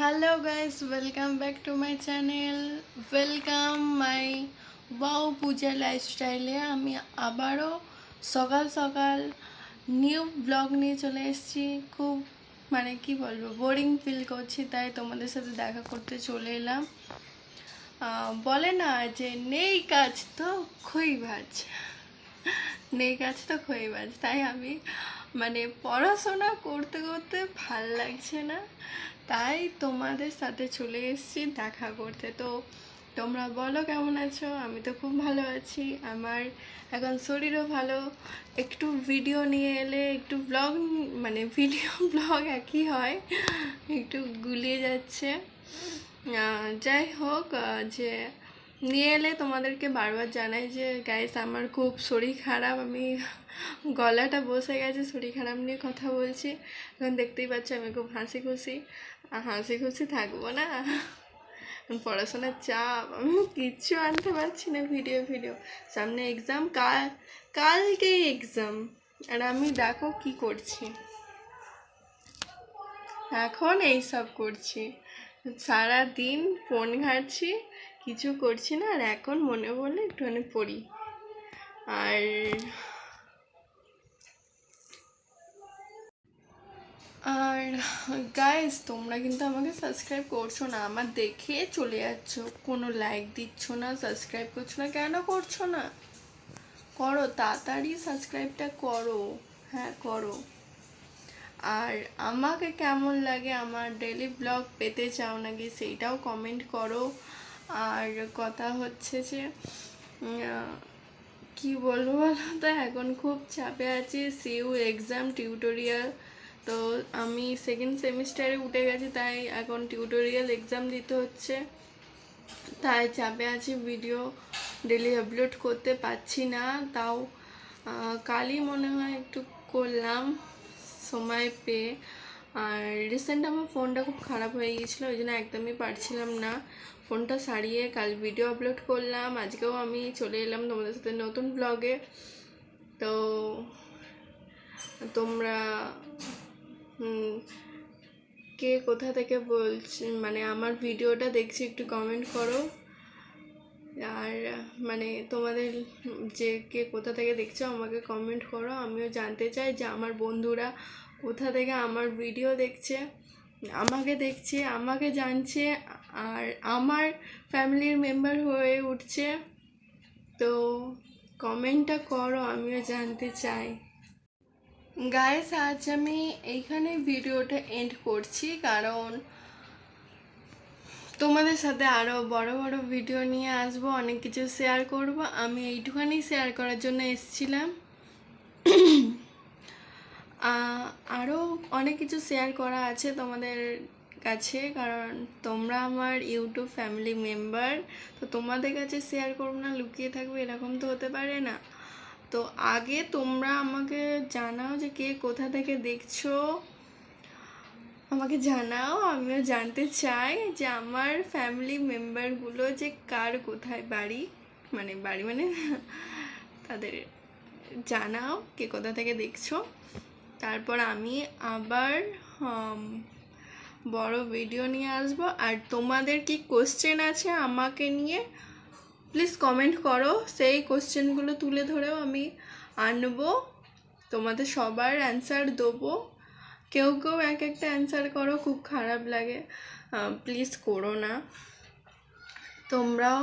Hello guys welcome back to my channel welcome my wow Puja লাইফস্টাইলে আমি আবারও সকাল সকাল নিউ ব্লগ নিয়ে চলে এসেছি। খুব মানে কি বলব বোরিং ফিল করছি, তাই তোমাদের সাথে দেখা করতে চলে এলাম। বলে না যে নেই কাজ তো খই ভাজ নেই কাজ তো খই ভাজ তাই আমি মানে পড়াশোনা করতে করতে ভালো লাগছে না। তাই তোমাদের সাথে চলে এসেছি দেখা করতে। তো তোমরা বলো কেমন আছো? আমি তো খুব ভালো আছি। আমার এখন শরীরও ভালো। একটু ভিডিও নিয়ে এলে, একটু ব্লগ মানে ভিডিও ব্লগ একই হয়। একটু গুলিয়ে যাচ্ছে। যাই হোক যে নিয়ে এলে তোমাদেরকে বারবার জানাই যে গাইস আমার খুব শরীর খারাপ। আমি গলাটা বসে গেছে, শরীর খারাপ নিয়ে কথা বলছি। এখন দেখতেই পাচ্ছ আমি খুব হাসি খুশি হাসি খুশি থাকব না। পড়াশোনার চাপ, আমি কিচ্ছু আনতে পারছি না ভিডিও ভিডিও। সামনে এক্সাম কাল কালকেই এক্সাম আর আমি দেখো কি করছি। এখন এই সব করছি। সারা দিন ফোন ঘাঁটছি। কিছু করছি না আর এখন মনে বলে একটুখানি পড়ি। আর আর গাইস তোমরা কিন্তু আমাকে সাবস্ক্রাইব করছ না, আমার দেখে চলে যাচ্ছ। কোনো লাইক দিচ্ছ না সাবস্ক্রাইব করছ না, কেন করছ না? করো, তাড়াতাড়ি সাবস্ক্রাইবটা করো। হ্যাঁ করো। আর আমাকে কেমন লাগে আমার ডেলি ব্লগ পেতে চাও নাকি, সেইটাও কমেন্ট করো। আর কথা হচ্ছে যে কি বলব বলো তো? এখন খুব চাপে আছি। সিউ এক্সাম টিউটোরিয়াল তো আমি সেকেন্ড সেমিস্টারে উঠে গেছি, তাই এখন টিউটোরিয়াল এক্সাম দিতে হচ্ছে। তাই চাপে আছি ভিডিও ডেলি আপলোড করতে পারছি না। তাও কালই মনে হয় একটু করলাম, সময় পেয়ে। আর রিসেন্ট আমার ফোনটা খুব খারাপ হয়ে গিয়েছিল, ওই জন্য একদমই পারছিলাম না। ফোনটা সারিয়ে কাল ভিডিও আপলোড করলাম, আজকেও আমি চলে এলাম তোমাদের সাথে নতুন ব্লগে তো তোমরা কে কোথা থেকে বলছি মানে আমার ভিডিওটা দেখছি একটু কমেন্ট করো। আর মানে তোমাদের যে কে কোথা থেকে দেখছ আমাকে কমেন্ট করো, আমিও জানতে চাই যে আমার বন্ধুরা কোথা থেকে আমার ভিডিও দেখছে, আমাকে দেখছে, আমাকে জানছে, আর আমার ফ্যামিলির মেম্বার হয়ে উঠছে। তো কমেন্টটা করো, আমিও জানতে চাই। গায়েস আজ আমি এইখানে ভিডিওটা এন্ড করছি, কারণ তোমাদের সাথে আরও বড় বড় ভিডিও নিয়ে আসব, অনেক কিছু শেয়ার করব। আমি এইটুখানি শেয়ার করার জন্য এসেছিলাম আরও অনেক কিছু শেয়ার করা আছে তোমাদের কাছে, কারণ তোমরা আমার ইউটিউব ফ্যামিলি মেম্বার তো তোমাদের কাছে শেয়ার করব না, লুকিয়ে থাকবে এরকম তো হতে পারে না। তো আগে তোমরা আমাকে জানাও যে কে কোথা থেকে দেখছ। আমাকে জানাও, আমিও জানতে চাই যে আমার ফ্যামিলি মেম্বারগুলো যে কার কোথায় বাড়ি মানে বাড়ি মানে তাদের জানাও কে কোথা থেকে দেখছ। তারপর আমি আবার বড় ভিডিও নিয়ে আসব। আর তোমাদের কি কোশ্চেন আছে আমাকে নিয়ে প্লিজ কমেন্ট করো। সেই কোশ্চেনগুলো তুলে ধরেও আমি আনব। তোমাদের সবার অ্যান্সার দেবো। কেউ কেউ এক একটা অ্যান্সার করো, খুব খারাপ লাগে। প্লিজ করো না। তোমরাও,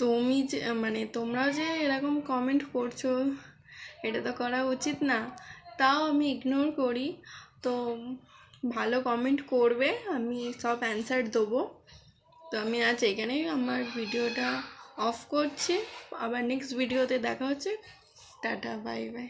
তুমি যে মানে তোমরাও যে এরকম কমেন্ট করছ, এটা তো করা উচিত না। তাও আমি ইগনোর করি। তো ভালো কমেন্ট করবে, আমি সব অ্যান্সার দেবো। তো আমি আজ এখানেই আমার ভিডিওটা অফ করছি। আবার নেক্সট ভিডিওতে দেখা হচ্ছে। Tata bye bye